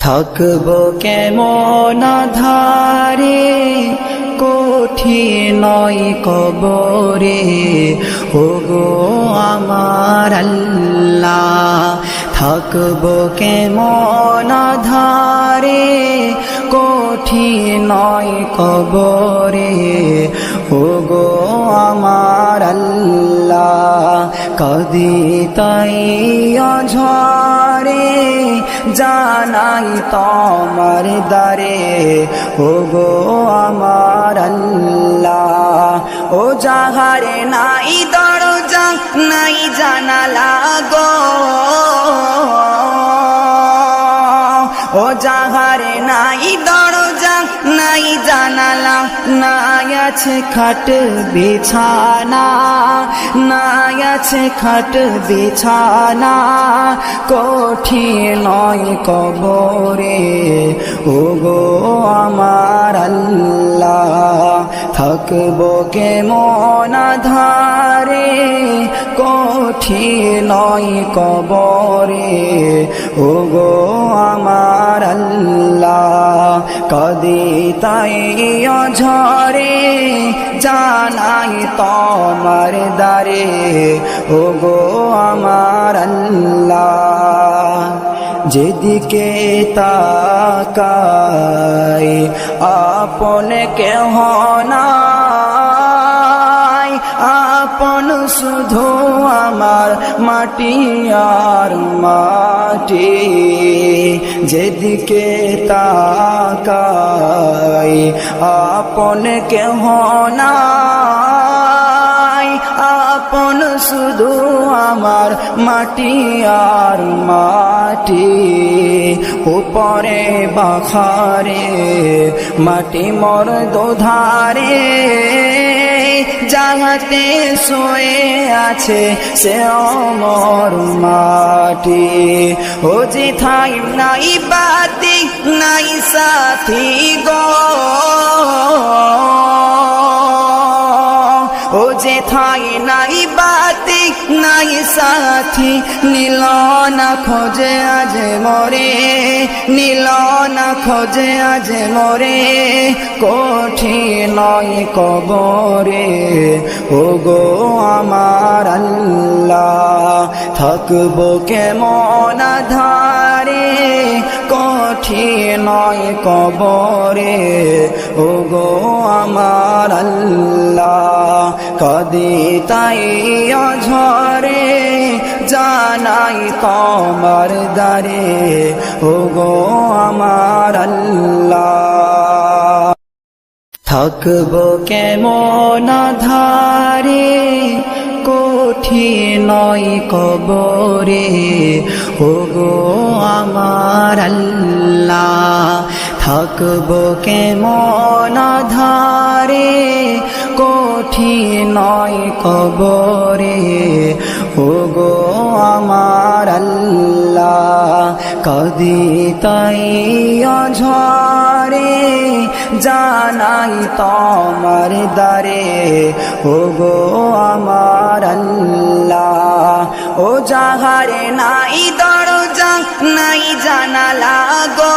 থাকব কেমন ধারে কঠিন নয় কবরে। ওগো আমার আল্লাহ, থাকব কেমন ধারে কঠিন নয় কবরে। ওগো আমার কদি তাই ঝরে জানাই তোমার দারে ওগো আমার আল্লাহ। ও যাহারে নাই দরজা, নাই জানালা গো। ও যাহারে নাই দরজা নাই জানালা, নাই আছে খাট বিছানা, নাই আছে খাট বিছানা, কঠিন নয় কবরে। ও গো আমার আল্লাহ, থাকব কে মন ধারে কঠিন নয় কবরে। ও গো আমার আল্লাহ কদি তাই ঝরে জানাই তোমার দারে ও গো আমার আল্লাহ। যেদিকে তাকাই আপন কেহ নাই আপন শুধু আমার মাটি আর মাটি। যেদিকে তাকাই, আপন কেহ নাই। আপন শুধু আমার মাটি আর মাটি। উপরে বাখারে মাটি মর দোধারে। যাহাতে শোয়ে আছে সে অমর মাটি। ও যে থাই নাই বাতি নাই সাথী গো। বাতি নাই সাথী, নীল না খোঁজে আজ মরে, নীল না খোঁজে আজ মরে, কঠিন কবরে। ও গো আমার আল্লাহ, থাকব কেমন ধারে কঠিন কবরে। ও গো আমার আল্লাহ কদি তাই ঝরে জানাই তোমার দারে ও আমার আল্লাহ। থাকব কেমন ধারে কঠিন নয় কবরে ও গো আমার আল্লাহ। থাকব কেমন ধারে কঠিন নয় কবরে। ও গো আমার আল্লাহ, কদি তাই ঝরে জানাই তোমার দারে ও গো আমার আল্লাহ, ও যাহারে নাই দরজা, নাই জানালা গো।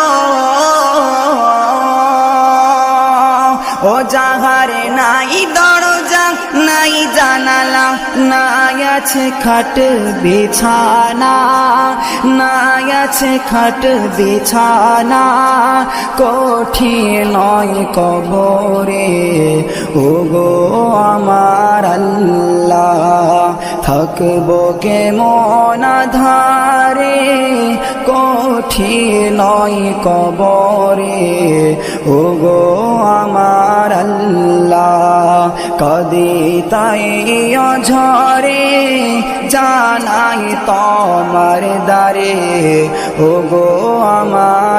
ও যাহারে নাই দরজা, নাই জানালা, নাই আছে খাট বিছানা, নাই আছে খাট বিছানা, কঠিন কবরে ও গো আমার আল্লাহ, থাকব কে মন ধারে কঠিন কবরে ও গো আমার আল্লাহ কদি তাই ঝরে জানাই তোমার দারে। ও গো আমার